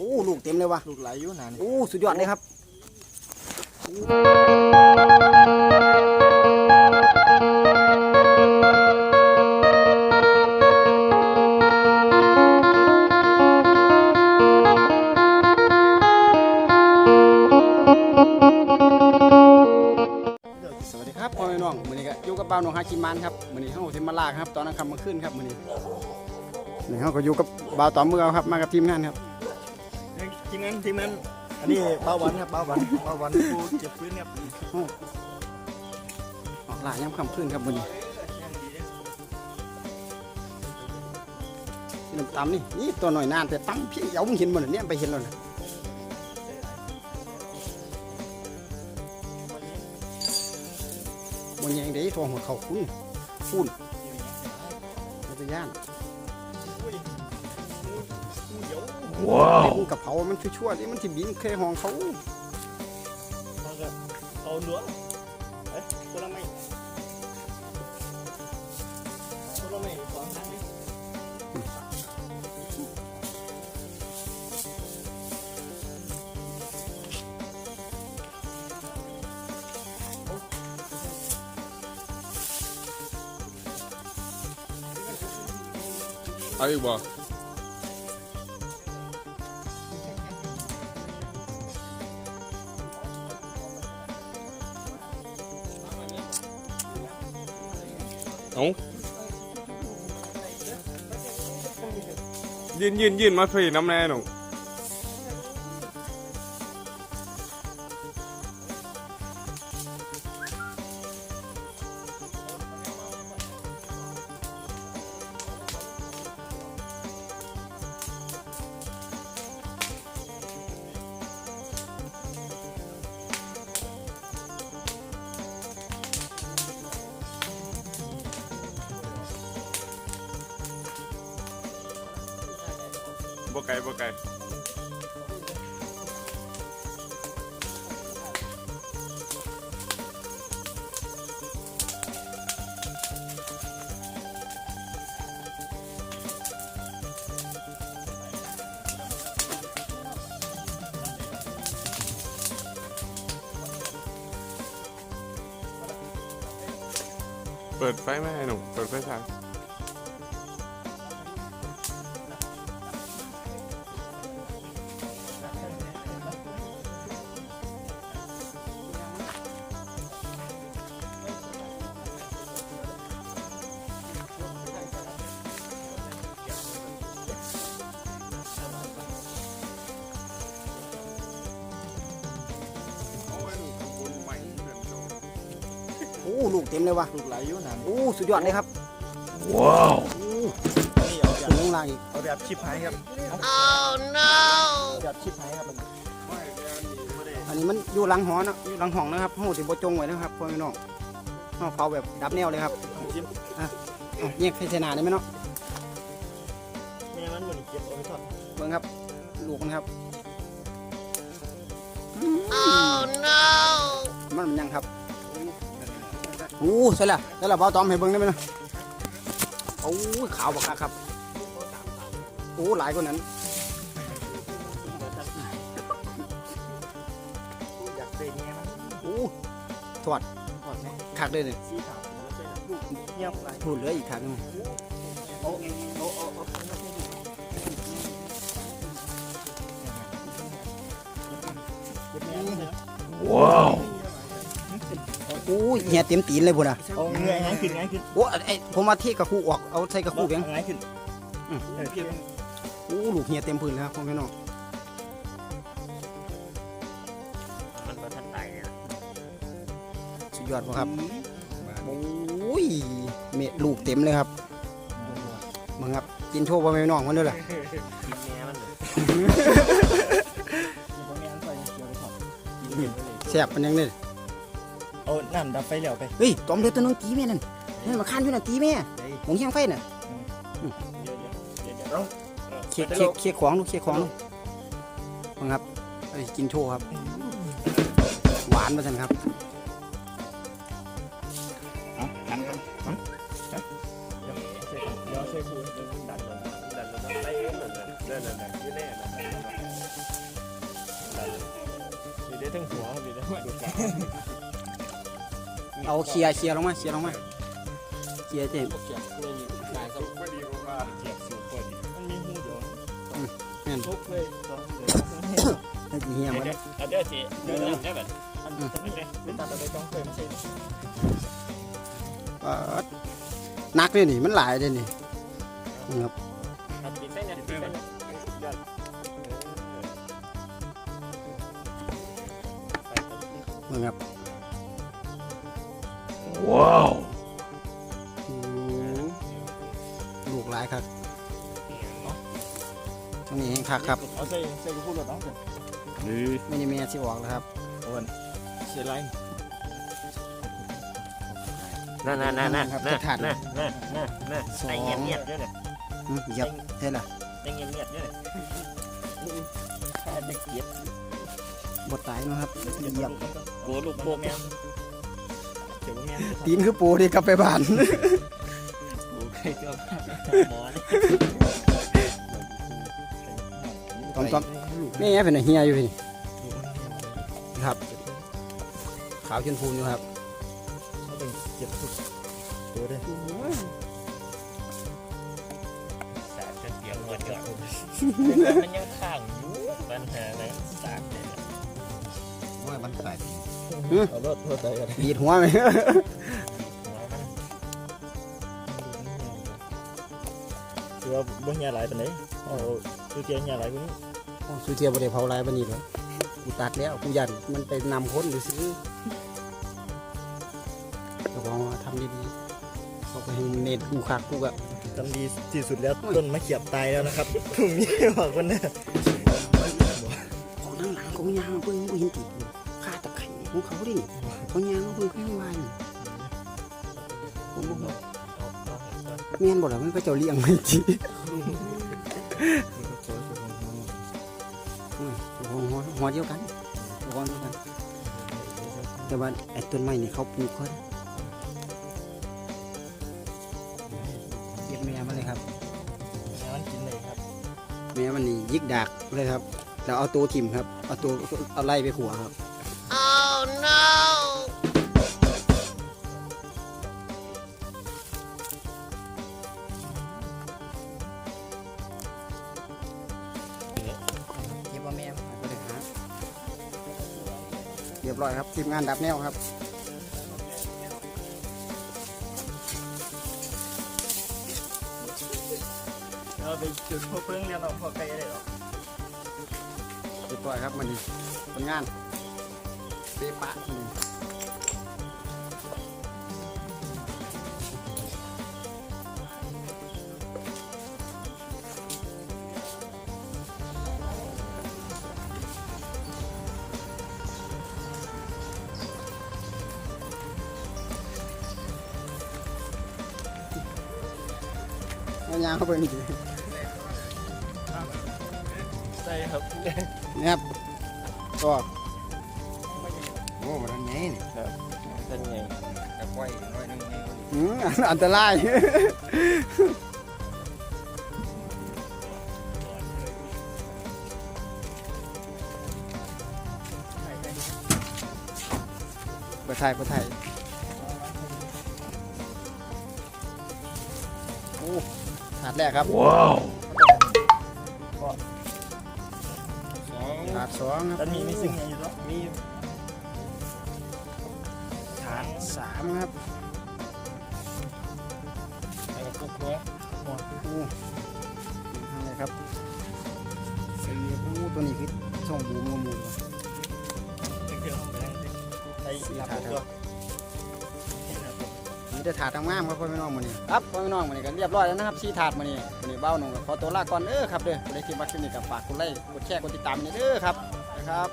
โอ้ลูกเต็มเลยว่ะลูกไหลอยู่นานโอ้สุดยอดเลยครับสวัสดีครับพ่อแม่น้องมื้อนี้ก็อยู่กับบ่าวหนองหากินมันครับมื้อนี้เฮาสิมาลากครับ ตอนกลางค่ำกลางคืนครับมื้อนี้นี่เฮาก็อยู่กับบ่าวตอมมือเอาครับมากับทีมงานครับ ทีมงานทีมงานอันนี้เบาวันครับเบาวันเบาวันผู้เจ็บพื้นครับออกล่ายามค่ำคืนครับมื้อนี้นี่น้ำตำนี่นี่ตัวหน่อยนานแต่ตั้งพี่เอามึงเห็นบ่เนี่ยไปเห็นแล้วนะบนยังได้ทองหัวเขาคุณคุณมันจะย่าน ว้าวกับเผามันชั่วๆนี่มันที่บินเคยห้องเขาเอาหลวงเอ๊ะตัวละไม่ตัวละไม่สองทางนี้เอาอีกบ่ เอายืนยืนยืนมาฟรีน้ำแน่หนู บ่ไกลบ่ไกลเปิดไฟไหมให้หนูเปิดไฟฉาย โอ้ลูกเต็มเลยว่ะลูกไหลอยู่นานโอ้สุดยอดเลยครับนี่เอาแบถึบงลงล่างอีกเอาแบบชิปหายครับแบบชิปหายครับอันนี้มันอยู่หลังหอนะอยู่หลังห้องนะครับห้องสิบ่จงไว้นะครับพ่อแม่น้องห้องเผาแบบดับแนวเลยครับชิปเอาเนี่ยใส่หนาได้ไหมเนาะแม่มันเหมือนเก็บเอาไปทอดเบิ่งครับลูกมันครับมันมันยังครับ โอ้ใช่ละใช่ละเบาตอมให้เบิ่งได้ไหมนะโอ้ขาวบักครับ โอ้หลายกว่านั้นอยากเนไงมันโอ้ทอดไหมคักเลยเนี่ยสีขาวแล้วใส่ลูกเงียพูดเหลืออีกคักหนึงโอ้โอ้โอ้โอ้โอ้ยเหียเต็มตีนเลยพุ่นอะเอาเงยง่ายขึ้นง่ายขึ้นโอ้ไอ้ผมมาเทกระคู่ออกเอาใส่กระคู่เพียงง่ายขึ้นอืมเออเพียงโอ้ลูกเหียเต็มพื้นเลยครับพ่อแม่น้องมันก็ทันตายนะสุดยอดป่ะครับโอ้ยเมลูกเต็มเลยครับมึงครับกินโชว์พ่อแม่น้องมันด้วยล่ะกินแม่มันเลยบ่แม่นใส่เกี่ยวไปทอดกินเห็นไปเลยแซ่บมันยังเลย เอานั่นดับไฟแล้วไปเฮ้ยกองเดือดตัวน้องตีแม่นั่นนั่นมาข้านอยู่น่ะตีแม่หงเฮียงไฟน่ะเอาเคี่ยเคี่ยเคี่ยของลูกเคี่ยของลูกฟังครับไอ้กินโชว์ครับ หวานมาสันครับอยู่ได้ทั้งหัวอยู่ได้ทั้งหัว เดินเดินเดินยืดแน่นะเอาเคลียร์เคลียร์ลงมาเคลียร์ลงมาเคลียร์เจ็บเกียบเลยลายก็ไม่ดีเพราะว่าเกียบสูงกว่าดิมันมีหูเดียวแม่นทุกเลยสองเลยให้เฮียมาเดี๋ยวเดี๋ยวสิเดี๋ยวเดี๋ยวเดี๋ยวแบบอันนี้เป็นตาตะไปต้องเคยไม่ใช่เออนักเลยนี่มันหลายเลยนี่นี่ครับอันปิดเส้นเนี่ยปิดเส้นเนี่ยมึงครับ ว้าวโอ้ลูกหลายครับตรงนี้เองคักครับเอาใส่ใส่กูพูดหลดน้องเถอะนี่ไม่ได้แม่สิออกแล้วครับเสียไรนั่นนั่นนั่นนั่นนั่นนั่นนั่นนั่นนั่นได้เงียบเงียบด้วยเนี่ยอืมเหยับเท่าไหร่ได้เงียบเงียบด้วยเนี่ยแค่เด็กเกียบบดตายเนาะครับเหยียบโกลูกโบแมวเกี่ยวกับแม่ตีนคือปูดีกลับไปบ้าน โอเคก็หมอนี่ตอมตอมนี่ไงเป็นไอ้เฮียอยู่พี่นี่ครับ ขาวจนพูนอยู่ครับเขาเป็นเกียบสุดตัวเด้สาดจะเสียงหมดก่อนมันยังข้างอยู่ปัญหาอะไรสาดเนี่ยว่า มันใส่อืมเอารถโทษใจกันดีดหัวไหมหัวมันคือว่าบ่เฮียหลายปานใดเอาคือเกียเฮียหลายกว่านี้โอ้สุเทียบได้เผาลายบันนี้เลยกูตัดแล้วกูยันมันไปนำพ้นหรือซื้อเจ้าของว่าทำดีๆเขาก็ให้เน็ตกูคักกูอะทำดีที่สุดแล้วต้นมะเขียบตายแล้วนะครับพรุ่งนี้บอกคนเนี่ยของนั่งหลังของยางเพิ่งกูเห็นติด ของเขาดิเขายางเพิ่งขึ้นมานี่ผมบอกว่าแม่นบ่ล่ะมันก็เจ้าเลี้ยงไม่จีหัวหัวเดียวกันหัวเดียวกัน แต่ว่าไอ้ต้นไม้นี่เขาปลูกเขาเก็บแม่มาเลยครับมันกินเลยครับแม่มันนี่ยิกดากเลยครับแล้วเอาตัวทิ่มครับ เอาตัวเอาไล่ไปขัวครับ รียบร้อยครับทีมงานดับแนวครับเราไปจุดพวกเพิ่งเรียนเอาพอไกลได้หรอเรียบร้อยครับมันนี่ผลงานเปปะมัน ยางเข้าไปนี่ใช่ครับนี่ครับก็โอ้มันไงนี่ครับเป็นไงแต่ปล่อยน้อยนึงไงอืมอันตรายเปิดไทยเปิดไทย ถาดแรกครับว้าวถาดสองคแต่รับมีมีซึ่งไงอยู่แล้วมีถาดสามครับไอ้กุ๊กหัวโอ้โหอะไรครับสีโอ้ตัวนี้คือส่งบูมมูเครื่องของมันไอ้หลับตัวนี่ จะถาดทำงามครับพ่อแม่น้องมือนี้ครับพ่อแม่น้องมือนี้กันเรียบร้อยแล้วนะครับซีถาดมือนี้มือนี้เบ้าหนุ่มกับขอตัวลาก่อนเด้อครับเด้อผู้ใดที่มักคลิปนี้ก็ฝากกดไลค์กดแชร์กดติดตามนี่เด้อครับนะครับ